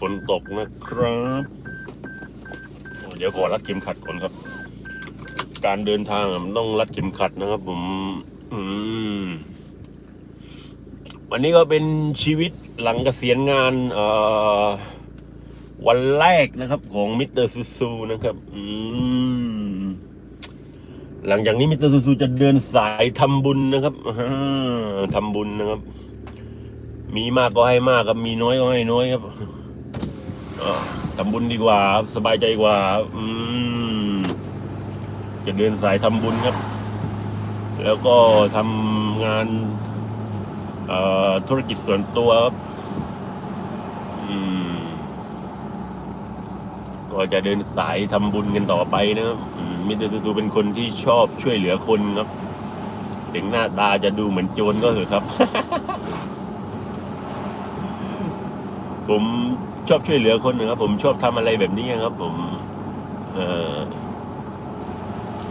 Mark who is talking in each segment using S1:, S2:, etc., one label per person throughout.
S1: ฝนตกนะครับเดี๋ยวขอรัดเข็มขัดก่อนครับ การเดินทางมันต้องรัดเข็มขัดนะครับ ผม อืมวันนี้ก็เป็นชีวิตหลังเกษียณงานเอ่อวันแรกนะครับ ของมิสเตอร์ซูซูนะครับ อืมหลังจากนี้มิสเตอร์ซูซูจะเดินสายทำบุญนะครับอ่าทำบุญนะครับ มีมากก็ให้มากครับมีน้อยก็ให้น้อยครับ ทำบุญดีกว่าสบายใจกว่า อืม จะเดินสายทำบุญครับ แล้วก็ทำงานธุรกิจส่วนตัวครับอืมก็จะเดินสายทำบุญกันต่อไปนะครับมิเตอร์ตูตูเป็นคนที่ชอบช่วยเหลือคนครับถึงหน้าตาจะดูเหมือนโจรก็เถอะครับ ผม ชอบช่วยเหลือคนนะครับ ผมชอบทำอะไรแบบนี้ครับ ผม เออ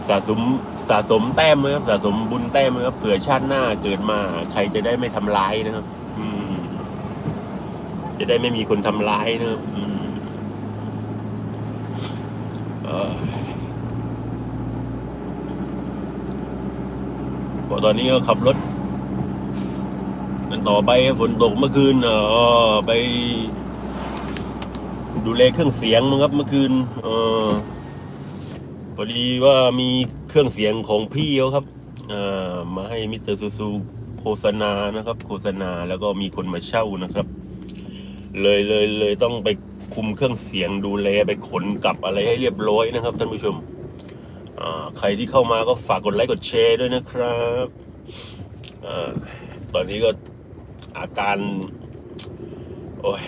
S1: สะสมสะสมแต้มนะครับสะสมบุญแต้มนะครับเผื่อชาติหน้าเกิดมา ใครจะได้ไม่ทำร้ายนะครับ อืม จะได้ไม่มีคนทำร้ายนะครับอืมเออตอนนี้ก็ขับรถกันต่อไปฝนตกเมื่อคืนเออไป ดูแลเครื่องเสียงมั้งครับเมื่อคืนเออพอดีว่ามีเครื่องเสียงของพี่เขาครับอ่ามาให้มิสเตอร์ซูซูโฆษณานะครับ โฆษณาแล้วก็มีคนมาเช่านะครับ เลยเลยเลยต้องไปคุมเครื่องเสียงดูแลไปขนกลับอะไรให้เรียบร้อยนะครับท่านผู้ชมใครที่เข้ามาก็ฝากกดไลค์กดแชร์ด้วยนะครับอตอนนี้ก็อาการ โอ้ย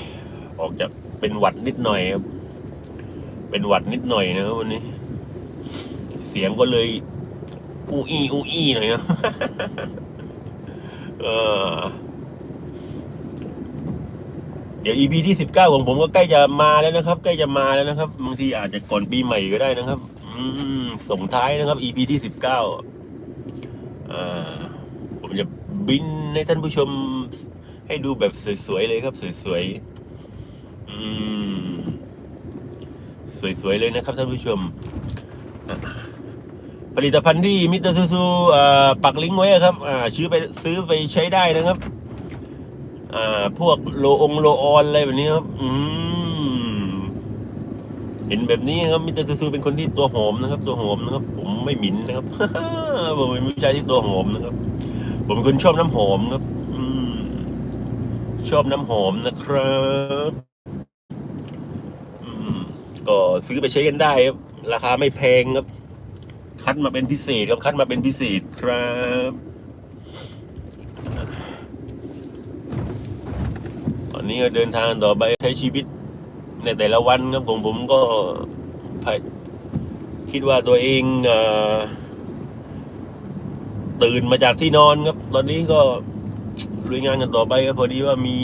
S1: ออกจาก เป็นหวัดนิดหน่อยครับ เป็นหวัดนิดหน่อยนะครับวันนี้ เสียงก็เลย อูอีอูอีหน่อยนะเออเดี๋ยว EP ที่สิบเก้าของผมก็ใกล้จะมาแล้วนะครับ ใกล้จะมาแล้วนะครับ บางทีอาจจะก่อนปีใหม่ก็ได้นะครับ อืมส่งท้ายนะครับ EP ที่สิบเก้าอ่าผมจะบินให้ท่านผู้ชมให้ดูแบบสวยๆเลยครับ สวยๆ สวย ๆ เลยนะครับท่านผู้ชม ผลิตภัณฑ์ที่มิสเตอร์ซูซูปักลิงก์ไว้ครับซื้อไปซื้อไปใช้ได้นะครับพวกโลองโลออนอะไรแบบนี้ครับ อืเห็นแบบนี้ครับมิสเตอร์ซูซูเป็นคนที่ตัวหอมนะครับ ตัวหอมนะครับ ผมไม่หมิ่นนะครับผมเป็นผู้ชายที่ตัวหอมนะครับ ผมเป็นคนชอบน้ำหอมครับอืชอบน้ำหอมนะครับ ก็ซื้อไปใช้กันได้ครับ ราคาไม่แพงครับ คัดมาเป็นพิเศษครับคัดมาเป็นพิเศษครับตอนนี้ก็เดินทางต่อไปใช้ชีวิต ในแต่ละวันครับของผมก็คิดว่าตัวเองอตื่นมาจากที่นอนครับ ตอนนี้ก็ลุยงานกันต่อไปครับพอดีว่ามี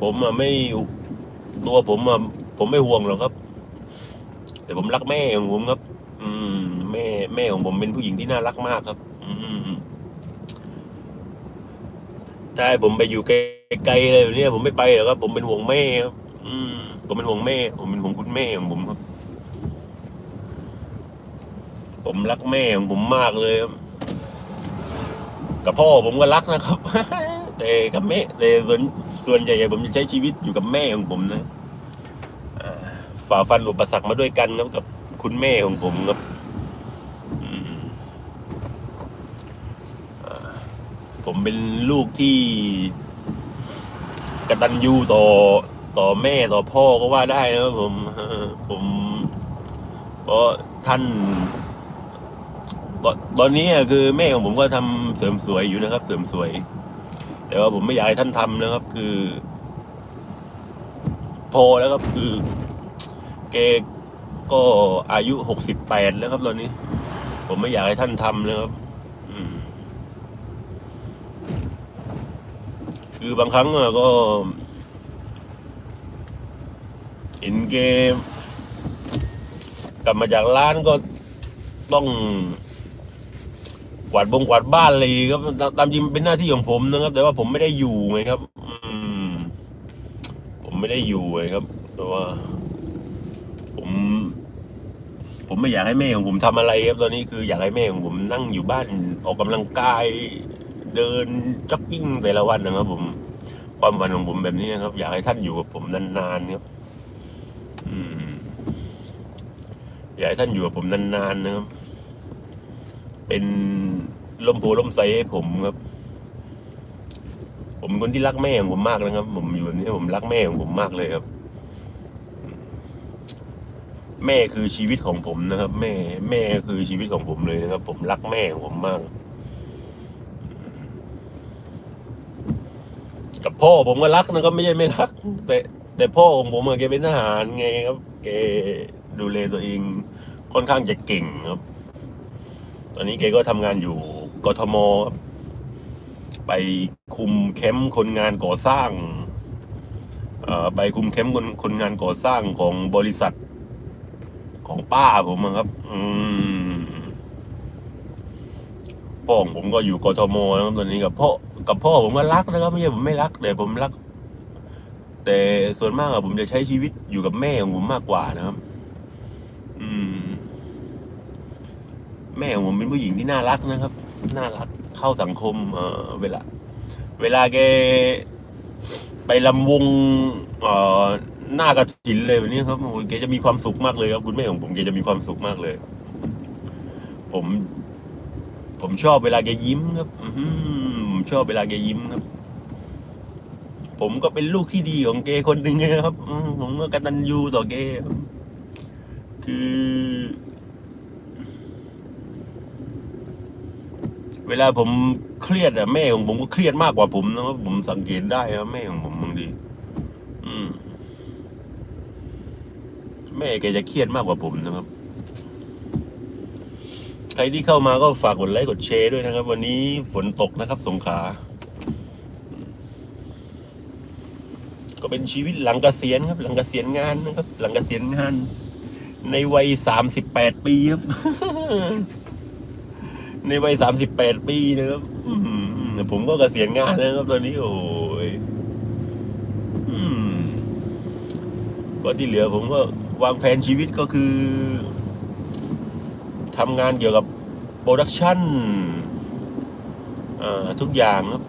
S1: ผมอะไม่ตัวผมอะ ผมไม่ห่วงหรอกครับ แต่ผมรักแม่ของผมครับ อืม แม่แม่ของผมเป็นผู้หญิงที่น่ารักมากครับ อืมถ้าให้ผมไปอยู่ไกลๆอะไรแบบนี้ผมไม่ไปหรอกครับ ผมเป็นห่วงแม่ครับ อืม ผมเป็นห่วงแม่ ผมเป็นห่วงคุณแม่ของผมครับ ผมรักแม่ของผมมากเลยครับกับพ่อผมก็รักนะครับ แต่กับแม่แต่ส่วนส่วนใหญ่ผมจะใช้ชีวิตอยู่กับแม่ของผมนะ ฝ่าฟันอุปสรรคมาด้วยกันครับกับคุณแม่ของผมครับผมเป็นลูกที่กตัญญูต่อต่อแม่ต่อพ่อก็ว่าได้นะครับผมผมเพราะท่านตอนนนี้คือแม่ของผมก็ทำเสริมสวยอยู่นะครับ เสริมสวย แต่ว่าผมไม่อยากให้ท่านทำนะครับ คือ พอแล้วครับคือ แกก็อายุหกสิบแปดแล้วครับตอนนี้ ผมไม่อยากให้ท่านทำนะครับคือบางครั้งก็เห็นเกมกลับมาจากร้านก็ต้องกวาดบงกวาดบ้านอะไรครับตามตามจริงเป็นหน้าที่ของผมนะครับ แต่ว่าผมไม่ได้อยู่ไงครับ อืม ผมไม่ได้อยู่เลยครับ แต่ว่า ผม ผมไม่อยากให้แม่ของผมทำอะไรครับตอนนี้คืออยากให้แม่ของผมนั่งอยู่บ้านออกกำลังกาย เดินจ็อกกิ้งแต่ละวันนะครับ ผม ความฝันของผมแบบนี้นะครับ อยากให้ท่านอยู่กับผมนานๆครับอืมอยากให้ท่านอยู่กับผมนานๆนะครับ เป็นลมโพลมไซให้ผมครับ ผมเป็นคนที่รักแม่ของผมมากนะครับ ผมอยู่แบบนี้ผมรักแม่ของผมมากเลยครับ แม่คือชีวิตของผมนะครับ แม่แม่คือชีวิตของผมเลยนะครับ ผมรักแม่ของผมมาก กับพ่อผมก็รักนะครับไม่ใช่ไม่รัก แต่ แต่พ่อของผมอะแกเป็นทหารไงครับแกดูแลตัวเองค่อนข้างจะเก่งครับ ตอนนี้แกก็ทำงานอยู่กทมครับไปคุมแคมป์คนงานก่อสร้างอ่อไปคุมแคมป์คนคนงานก่อสร้างของบริษัท ของป้าผมอะครับ อืมพ่อของผมก็อยู่กทมนะครับตอนนี้กับพ่อกับพ่อผมก็รักนะครับ ไม่ใช่ผมไม่รัก แต่ผมรัก แต่ส่วนมากอะผมจะใช้ชีวิตอยู่กับแม่ของผมมากกว่านะครับ อืม แม่ของผมเป็นผู้หญิงที่น่ารักนะครับ น่ารักเข้าสังคม เอ่อเวลา เวลาแกไปลำวง เอ่อ หน้ากระถินเลยแบบนี้ครับโอ้โหแกจะมีความสุขมากเลยครับคุณแม่ของผมแกจะมีความสุขมากเลย ผม ผมชอบเวลาแกยิ้มครับ อืผมชอบเวลาแกยิ้มครับ ผมก็เป็นลูกที่ดีของแกคนหนึ่งนะครับผมก็กตัญญูต่อแกครับคือ เวลาผมเครียดอะแม่ของผมก็เครียดมากกว่าผมนะครับผมสังเกตได้ครับแม่ของผมบางทีอืม แม่แกจะเครียดมากกว่าผมนะครับ ใครที่เข้ามาก็ฝากกดไลค์กดแชร์ด้วยนะครับ วันนี้ฝนตกนะครับ สงขลาก็เป็นชีวิตหลังเกษียณครับ หลังเกษียณงานนะครับ หลังเกษียณงาน ในวัยสามสิบแปดปีครับในวัยสามสิบแปดปีนะครับผมก็เกษียณงานแล้วครับตอนนี้โอ้ยก็ที่เหลือผมก็ วางแผนชีวิตก็คือทำงานเกี่ยวกับโปรดักชันทุกอย่างครับ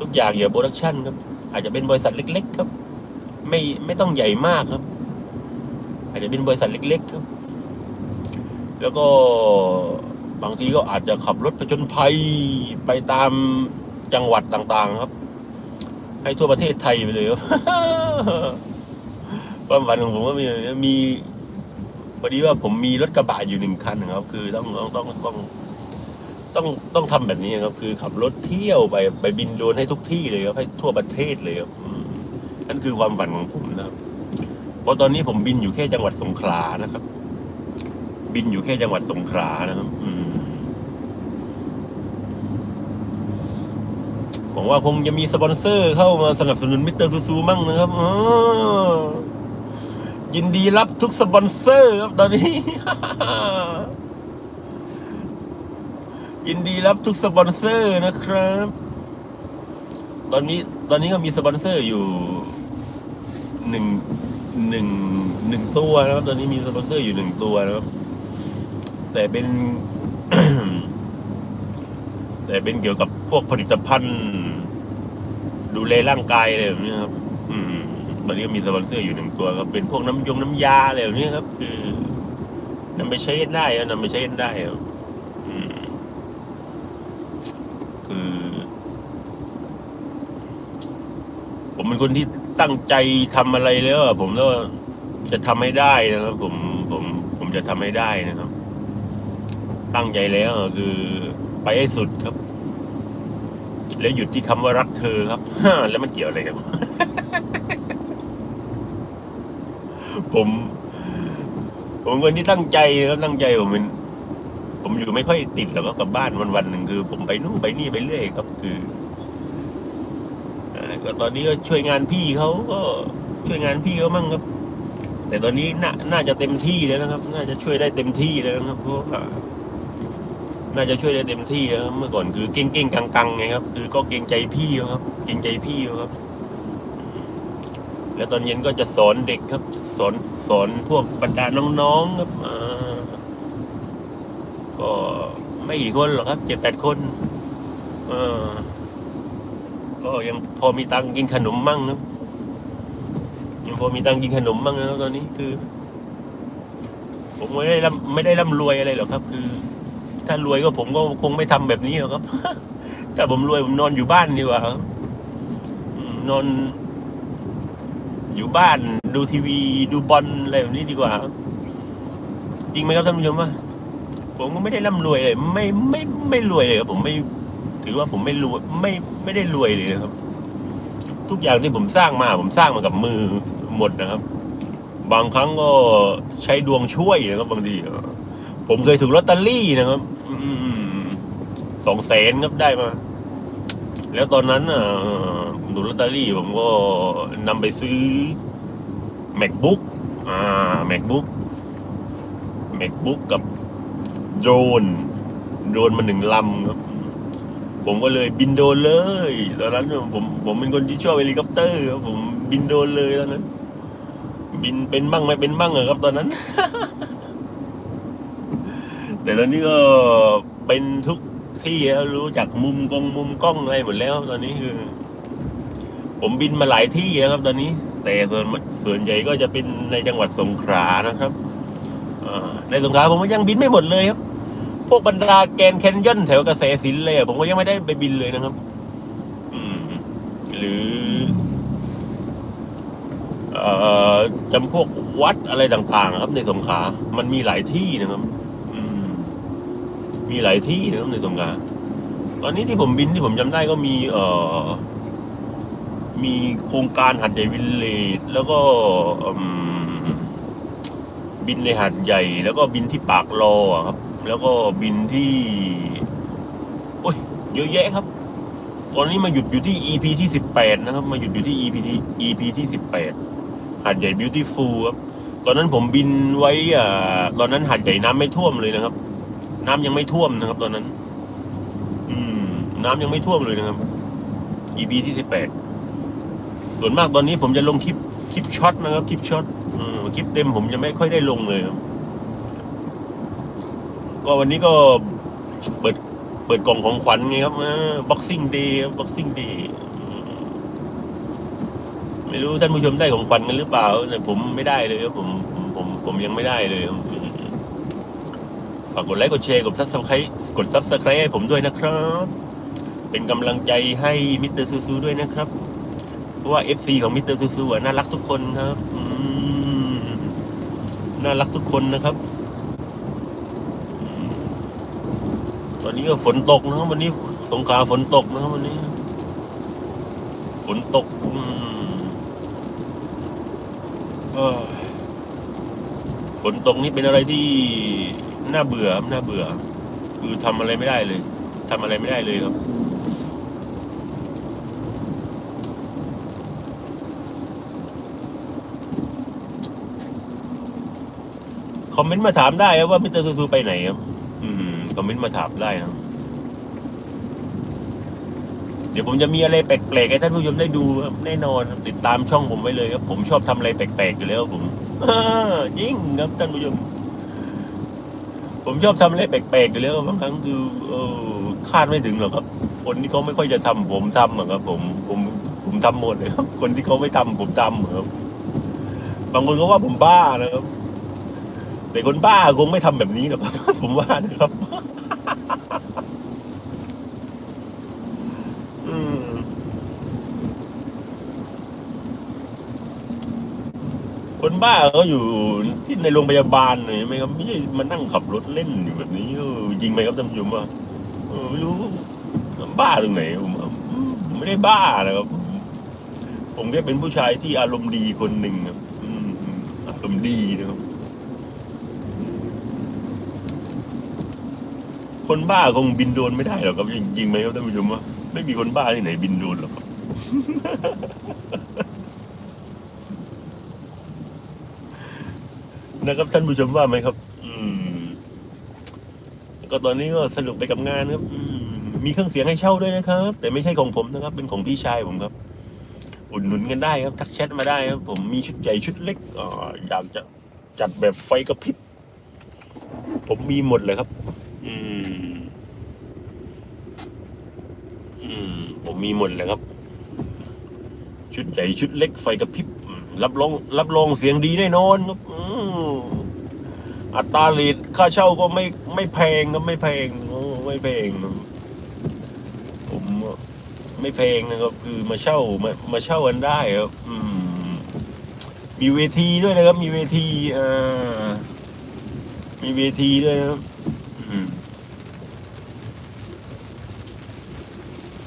S1: ทุกอย่างเกี่ยวกับโปรดักชันครับ อาจจะเป็นบริษัทเล็ก ๆ ครับ ไม่ไม่ต้องใหญ่มากครับ อาจจะเป็นบริษัทเล็ก ๆ ครับ แล้วก็บางทีก็อาจจะขับรถผจญภัยไปตามจังหวัดต่างๆ ครับ ให้ทั่วประเทศไทยไปเลยครับ ความฝันของผมก็มีมีพอดีว่าผมมีรถกระบะอยู่หนึ่งคันนะครับ คือต้องต้องต้องต้องต้องต้องทำแบบนี้ครับ คือขับรถเที่ยวไปไปบินโดรนให้ทุกที่เลยครับให้ทั่วประเทศเลยครับนั่นคือความฝันของผมนะครับเพราะตอนนี้ผมบินอยู่แค่จังหวัดสงขลานะครับ บินอยู่แค่จังหวัดสงขลานะครับ อืมว่าคงจะมีสปอนเซอร์เข้ามาสนับสนุนมิสเตอร์ซูซูมั่งนะครับอ๋อ ยินดีรับทุกสปอนเซอร์ครับตอนนี้ ยินดีรับทุกสปอนเซอร์นะครับ ตอนนี้ตอนนี้ก็มีสปอนเซอร์อยู่หนึ่งหนึ่งหนึ่งตัวนะครับ ตอนนี้มีสปอนเซอร์อยู่หนึ่งตัวนะครับ แต่เป็น แต่เป็นเกี่ยวกับพวกผลิตภัณฑ์ ดูแลร่างกายอะไรแบบนี้ครับ อืม ตอนนี้ก็มีสปอนเซอร์อยู่หนึ่งตัวครับเป็นพวกน้ำยงน้ำยาอะไรแบบนี้ครับ คือนำไปใช้ได้ครับนำไปใช้ได้ครับอืมคือ ผมเป็นคนที่ตั้งใจทำอะไรแล้วผมก็จะทำให้ได้นะครับ ผมผมผมจะทำให้ได้นะครับ ตั้งใจแล้วคือไปให้สุดครับ แล้วหยุดที่คำว่ารักเธอครับแล้วมันเกี่ยวอะไรกัน ผม ผมคนที่ตั้งใจครับตั้งใจผมเป็นผมอยู่ไม่ค่อยติดแล้วก็กลับบ้านวันวันๆหนึ่งคือ ผมไปนู่นไปนี่ไปเรื่อยครับ คืออก็ตอนนี้ก็ช่วยงานพี่เขาก็ช่วยงานพี่เขามั่งครับ แต่ตอนนี้น่าน่าจะเต็มที่แล้วนะครับ น่าจะช่วยได้เต็มที่แล้วนะครับเพราะว่าน่าจะช่วยได้เต็มที่แล้วเมื่อก่อนคือเก่งเก่งๆกังๆไงครับ คือก็เกรงใจพี่เขาครับ เกรงใจพี่เขาครับ แล้วตอนเย็นก็จะสอนเด็กครับ สอนสอนพวกบรรดาน้องๆครับอ่าก็ไม่กี่คนหรอกครับเจ็ดแปดคนเออก็ยังพอมีตังกินขนมมั่งครับยังพอมีตังกินขนมมั่งนะครับตอนนี้คือ ผมไม่ได้ร่ำไม่ได้ร่ำรวยอะไรหรอกครับ คือ ถ้ารวยก็ผมก็คงไม่ทำแบบนี้หรอกครับ ถ้าผมรวยผมนอนอยู่บ้านดีกว่าครับนอน อยู่บ้านดูทีวีดูบอลอะไรแบบนี้ดีกว่าครับจริงไหมครับท่านผู้ชมว่าผมก็ไม่ได้ร่ำรวยเลยไม่ไม่ไม่รวยเลยครับผมไม่ถือว่าผมไม่รวยไม่ไม่ได้รวยเลยนะครับ ทุกอย่างที่ผมสร้างมา ผมสร้างมากับมือหมดนะครับ บางครั้งก็ใช้ดวงช่วยนะครับบางทีผมเคยถูกลอตเตอรี่นะครับสองแสนครับได้มา แล้วตอนนั้นอะผมถูกลอตเตอรี่ผมก็นำไปซื้อ macbook อ่า macbook macbook กับโดรนโดรนมาหนึ่งลำครับ ผมก็เลยบินโดรนเลยตอนนั้นผมผมเป็นคนที่ชอบเฮลิคอปเตอร์ครับผมบินโดรนเลยตอนนั้น บินเป็นบ้างไม่เป็นบ้างอะครับ ตอนนั้น แต่ตอนนี้ก็เป็นทุก ที่แล้วรู้จักมุมกล้องมุมกล้องอะไรหมดแล้ว ตอนนี้คือ ผมบินมาหลายที่แล้วครับ ตอนนี้ แต่ส่วนส่วนใหญ่ก็จะเป็นในจังหวัดสงขลานะครับในสงขลาผมก็ยังบินไม่หมดเลยครับ พวกบรรดาแกนแคนยอนแถวกระแสสินเลยผมก็ยังไม่ได้ไปบินเลยนะครับหรือจำพวกวัดอะไรต่าง ๆ ครับ ในสงขลามันมีหลายที่นะครับ มีหลายที่นะครับในสงขลาตอนนี้ที่ผมบินที่ผมจำได้ก็มีเอ่อมีโครงการหัดใหญ่วิลเลจแล้วก็บินในหัดใหญ่ แล้วก็บินที่ปากรออะครับ แล้วก็บินที่โอ้ยเยอะแยะครับ ตอนนี้มาหยุดอยู่ที่ EP ที่สิบแปดนะครับ มาหยุดอยู่ที่ EP ที่ EP ที่สิบแปดหาดใหญ่ beautiful ครับ ตอนนั้นผมบินไว้อ่าตอนนั้นหาดใหญ่น้ำไม่ท่วมเลยนะครับ น้ำยังไม่ท่วมนะครับ ตอนนั้น อืม น้ำยังไม่ท่วมเลยนะครับ EP ที่สิบแปดส่วนมากตอนนี้ผมจะลงคลิปคลิปช็อตนะครับ คลิปช็อตอคลิปเต็มผมจะไม่ค่อยได้ลงเลยครับ ก็วันนี้ก็เปิดเปิดกล่องของขวัญไงครับบ็อกซิ่งเดย์บ็อกซิ่งเดย์ไม่รู้ท่านผู้ชมได้ของขวัญกันหรือเปล่าแต่ผมไม่ได้เลยครับผมผมผมยังไม่ได้เลย ฝากกดไลค์กดแชร์กดซับสไครต์กดซับสไครต์ให้ผมด้วยนะครับ เป็นกำลังใจให้มิสเตอร์ซูซูด้วยนะครับ เพราะว่า FC ของมิสเตอร์ซูซูน่ารักทุกคนครับน่ารักทุกคนนะครับ ตอนนี้ก็ฝนตกนะครับวันนี้สงขาฝนตกนะครับวันนี้ ฝนตกฝนตกนี่เป็นอะไรที่ น่าเบื่อครับน่าเบื่อ คือทำอะไรไม่ได้เลย ทำอะไรไม่ได้เลยครับ คอมเมนต์มาถามได้ครับว่ามิสเตอร์ซูซูไปไหนครับ อืม คอมเมนต์มาถามได้ครับ เดี๋ยวผมจะมีอะไรแปลกๆให้ท่านผู้ชมได้ดูครับแน่นอนติดตามช่องผมไว้เลยครับ ผมชอบทำอะไรแปลกๆอยู่แล้วผมยิ่งครับท่านผู้ชม ผมชอบทำอะไรแปลกๆอยู่แล้วบางครั้งคือเออคาดไม่ถึงหรอกครับ คนที่เขาไม่ค่อยจะทำผมทำอะครับ ผมผมผมทำหมดเลยครับ คนที่เขาไม่ทำผมทำอะครับ บางคนก็ว่าผมบ้านะครับ แต่คนบ้าคงไม่ทำแบบนี้หรอกครับผมว่านะครับ อืม คนบ้าเขาอยู่ที่ในโรงพยาบาลเลยไหมครับไม่ใช่มานั่งขับรถเล่นอยู่แบบนี้เออจริงไหมครับท่านผู้ชมว่าออไม่รู้บ้าตรงไหนผมไม่ได้บ้านะครับ ผมแค่เป็นผู้ชายที่อารมณ์ดีคนหนึ่งครับอารมณ์ดีนะครับ คนบ้าคงบินโดรนไม่ได้หรอกครับจริงจริงไหมครับท่านผู้ชมว่าไม่มีคนบ้าที่ไหนบินโดรนหรอกครับ นะครับ ท่านผู้ชมว่าไหมครับ อืมก็ตอนนี้ก็สนุกไปกับงานครับ อืมมีเครื่องเสียงให้เช่าด้วยนะครับ แต่ไม่ใช่ของผมนะครับ เป็นของพี่ชายผมครับ อุดหนุนกันได้ครับ ทักแชทมาได้ครับ ผมมีชุดใหญ่ชุดเล็กออยากจะจัดแบบไฟกระพริบผมมีหมดเลยครับ อืม อืม ผมมีหมดเลยครับ ชุดใหญ่ชุดเล็กไฟกระพริบ รับรองรับรองเสียงดีแน่นอนครับ อืม อัตราเลทค่าเช่าก็ไม่ไม่แพงครับไม่แพงโอ้ไม่แพงผมไม่แพงนะครับ คือมาเช่ามามาเช่ากันได้ครับอืมมีเวทีด้วยนะครับ มีเวทีอ่ามีเวทีด้วยนะครับ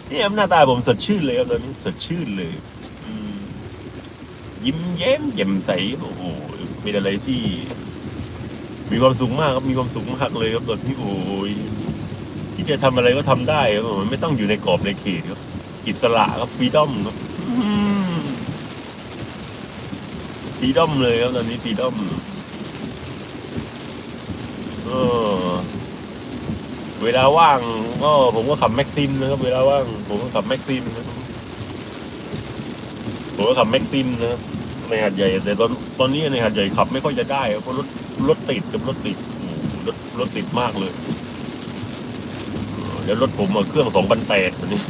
S1: นี่หน้าตาผมสดชื่นเลยครับตอนนี้สดชื่นเลยยิ้มแย้มแจ่มใสโอ้โหเป็นอะไรที่ มีความสุขมากครับมีความสุขมากเลยครับตอนที่โอ้ยที่จะทำอะไรก็ทำได้ครับผมไม่ต้องอยู่ในกรอบในเขตครับอิสระครับฟรีดอมครับฟรีดอมเลยครับตอนนี้ฟรีดอมเออเวลาว่างก็ผมก็ขับแม็กซิมนะครับ เวลาว่างผมก็ขับแม็กซิมนะครับผมก็ขับแม็กซิมนะครับในหาดใหญ่แต่ตอนตอนนี้ในหาดใหญ่ขับไม่ค่อยจะได้ครับเพราะรถ รถติดกับรถติดรถรถติดมากเลยเออแล้วรถผมเครื่องสองพันแปดนี้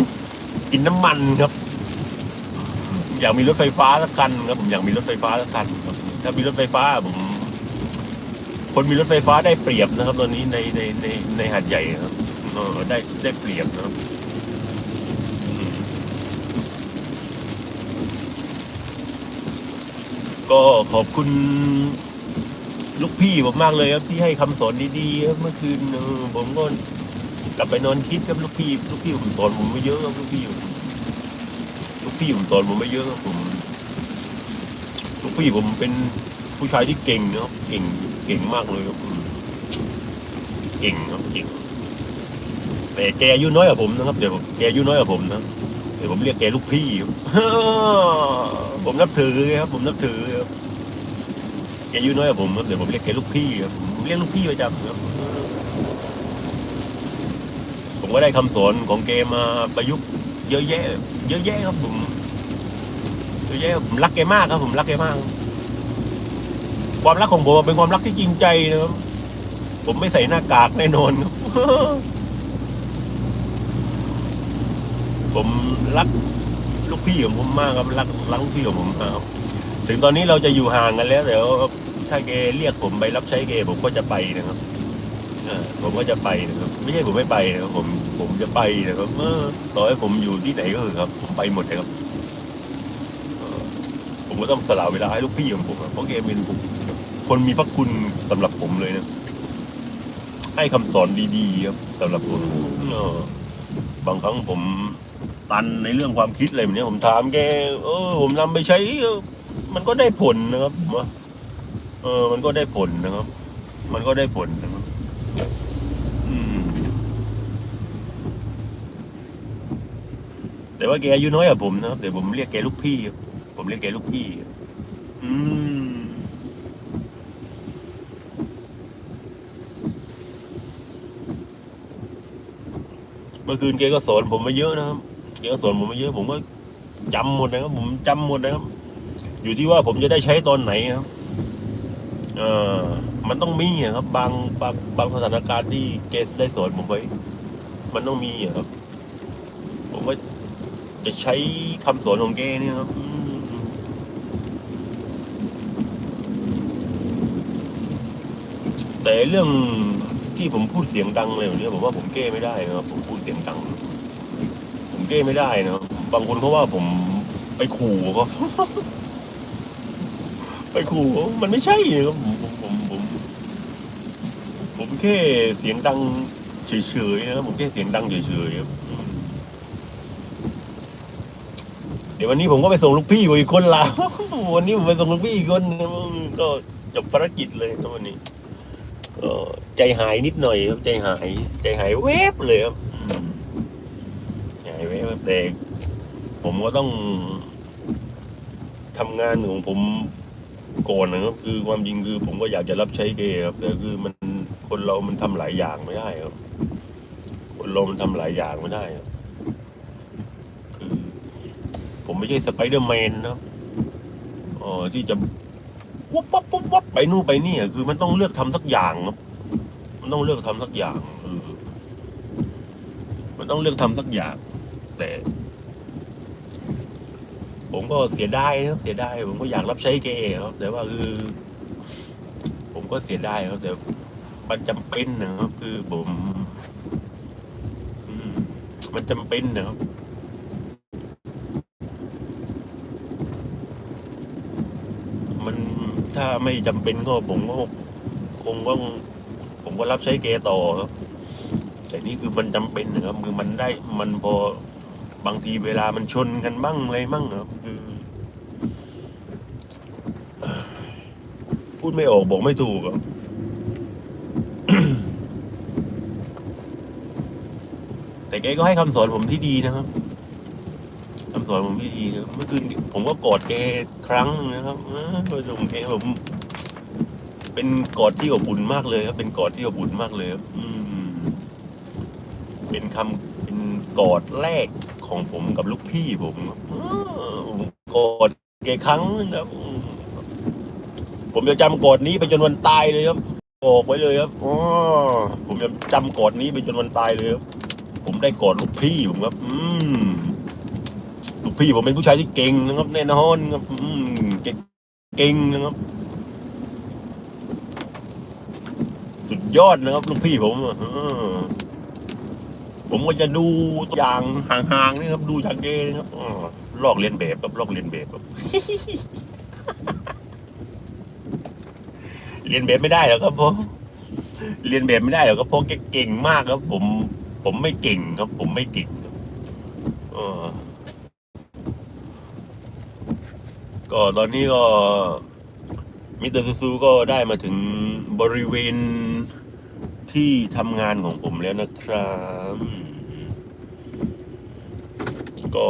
S1: กินน้ำมันครับ อยากมีรถไฟฟ้าสักคันครับผมอยากมีรถไฟฟ้าสักคันครับถ้ามีรถไฟฟ้าผมคนมีรถไฟฟ้าได้เปรียบนะครับ ตอนนี้ในในในในหาดใหญ่ครับได้ได้เปรียบนะครับก็ขอบคุณ ลูกพี่ผมมากเลยครับที่ให้คำสอนดีๆครับเมื่อคืนผมก็กลับไปนอนคิดกับลูกพี่ลูกพี่ผมสอนผมไม่เยอะครับลูกพี่ผมลูกพี่ผมสอนผมไม่เยอะครับผมลูกพี่ผมเป็นผู้ชายที่เก่งเนาะเก่งเก่งมากเลยครับเก่งครับเก่งแต่แกอายุน้อยกว่าผมนะครับเดี๋ยวแกอายุน้อยกว่าผมนะเดี๋ยวผมเรียกแกลูกพี่ผมนับถือครับผมนับถือครับ แกอายุน้อยกว่าผมครับเดี๋ยวผมเรียกแกลูกพี่ครับผมเรียกลูกพี่ประจำครับผมก็ได้คำสอนของแกมาประยุกต์เยอะแยะ เยอะแยะครับผมเยอะแยะผมรักแกมากครับ ผมรักแกมาก ความรักของผมเป็นความรักที่จริงใจนะครับ ผมไม่ใส่หน้ากากแน่นอนครับผมรักลูกพี่ของผมมากครับรักรักลูกพี่ของผมมากครับถึงตอนนี้เราจะอยู่ห่างกันแล้วแต่ว่า ถ้าแกเรียกผมไปรับใช้แกผมก็จะไปนะครับอผมก็จะไปนะครับ ไม่ใช่ผมไม่ไปนะครับผมผมจะไปนะครับเออต่อให้ผมอยู่ที่ไหนก็เถอครับ ผมไปหมดเลยครับผมก็ต้องสละเวลาให้ลูกพี่ของผมเพราะแกเป็นคนมีพระคุณสำหรับผมเลยนะให้คำสอนดีๆครับสำหรับผมบางครั้งผมตันในเรื่องความคิดอะไรแบบนี้ผมถามแกเออ ผมนำไปใช้มันก็ได้ผลนะครับผมว่า เออ มันก็ได้ผลนะครับ มันก็ได้ผลนะครับอืม แต่ว่าแกอายุน้อยกว่าผมนะครับแต่ผมเรียกแกลูกพี่ ผมเรียกแกลูกพี่ อืมเมื่อคืนแกก็สอนผมมาเยอะนะครับแกก็สอนผมมาเยอะ ผมก็จำหมดนะครับ ผมจำหมดนะครับ อยู่ที่ว่าผมจะได้ใช้ตอนไหนครับ เออ มันต้องมีอะครับ บางบางบางสถานการณ์ที่แกสได้สอนผมไว้ มันต้องมีอะครับ ผมก็จะใช้คำสอนของแกเนี่ยครับแต่เรื่องที่ผมพูดเสียงดังเลยแบบนี้ผมว่าผมแก้ไม่ได้นะครับผมพูดเสียงดัง ผมแก้ไม่ได้นะบบางคนเขาว่าผมไปขู่เขา ไปขู่เขามันไม่ใช่ครับผมผมผมผมผมแค่เสียงดังเฉยๆนะผมแค่เสียงดังเฉยๆครับเดี๋ยววันนี้ผมก็ไปส่งลูกพี่อีกคนละวันนี้ผมไปส่งลูกพี่อีกคนก็จบภารกิจเลยครับวันนี้ก็ใจหายนิดหน่อยครับใจหาย ใจหายเวบเลยครับใจหายเวบแต่ผมก็ต้องทำงานของผม ก่อนนะครับ คือความจริงคือผมก็อยากจะรับใช้เกย์ครับ แต่คือมันคนเรามันทำหลายอย่างไม่ได้ครับ คนเรามันทำหลายอย่างไม่ได้ครับคือ ผมไม่ใช่สไปเดอร์แมนนะอ๋อที่จะวับวับวับวับไปนู่นไปนี่อะคือมันต้องเลือกทำสักอย่างครับ มันต้องเลือกทำสักอย่างเออมันต้องเลือกทำสักอย่าง แต่ ผมก็เสียดายครับ เสียดายผมก็อยากรับใช้แกครับแต่ว่าคือ ผมก็เสียดายครับแต่มันจำเป็นนะครับ คือผมมันจำเป็นนะครับมันถ้าไม่จำเป็นก็ผมก็คงต้องผมก็รับใช้แกต่อครับ แต่นี่คือมันจำเป็นนะครับคือมันได้มันพอบางทีเวลามันชนกันบ้างอะไรบ้างครับคือเอ่อ พูดไม่ออกบอกไม่ถูกครับแต่แกก็ให้คำสอนผมที่ดีนะครับคำสอนผมที่ดีนะครับเมื่อคืนผมก็กอดแกครั้งนะครับเออโดยตรงแกผมเป็นกอดที่อบอุ่นมากเลยครับ เป็นกอดที่อบอุ่นมากเลยครับอืม เป็นคำเป็นกอดแรกของผมกับลูกพี่ผมผมกอดแกครั้งนึงครับ ผมจะจำกอดนี้ไปจนวันตายเลยครับบอกไว้เลยครับอ๋อผมจะจำกอดนี้ไปจนวันตายเลยครับผมได้กอดลูกพี่ผมครับ อืมลูกพี่ผมเป็นผู้ชายที่เก่งนะครับแน่นอนครับอืมเก่งเก่งนะครับ สุดยอดนะครับลูกพี่ผมอะเออผมก็จะดูตัวอย่างห่างๆนี่ครับ ดูจากเกนะครับอ๋อลอกเลียนแบบครับลอกเลียนแบบครับ เรียนแบบไม่ได้หรอกครับผมเรียนแบบไม่ได้หรอกครับเพราะแกเก่งมากครับ ผม ผมไม่เก่งครับ ผมไม่เก่งเออก็ตอนนี้ก็มิสเตอร์ซูซูก็ได้มาถึงบริเวณที่ทำงานของผมแล้วนะครับ ก็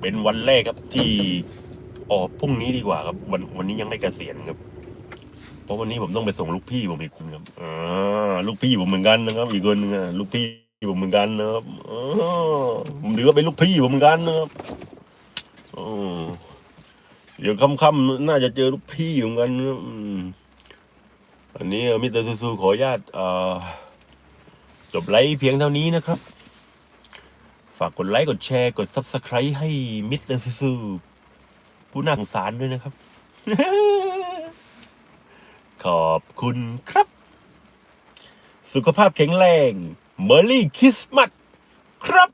S1: เป็นวันแรกครับที่ออกพรุ่งนี้ดีกว่าครับ วันวันนี้ยังไม่เกษียณครับ เพราะวันนี้ผมต้องไปส่งลูกพี่ผมอีกคนครับอ่าลูกพี่ผมเหมือนกันนะครับ อีกคนนึงอะลูกพี่ผมเหมือนกันนะครับอ๋อผมถือว่าเป็นลูกพี่ผมเหมือนกันนะครับเดี๋ยวค่ำๆน่าจะเจอลูกพี่เหมือนกันนะอันนี้มิสเตอร์ซูซูขออนุญาตจบไลฟ์เพียงเท่านี้นะครับ ฝากกดไลค์กดแชร์กด Subscribe ให้มิสเตอร์ซูซูผู้น่าสงสารด้วยนะครับ ขอบคุณครับ สุขภาพแข็งแรงเมอร์รี่คริสต์มาสครับ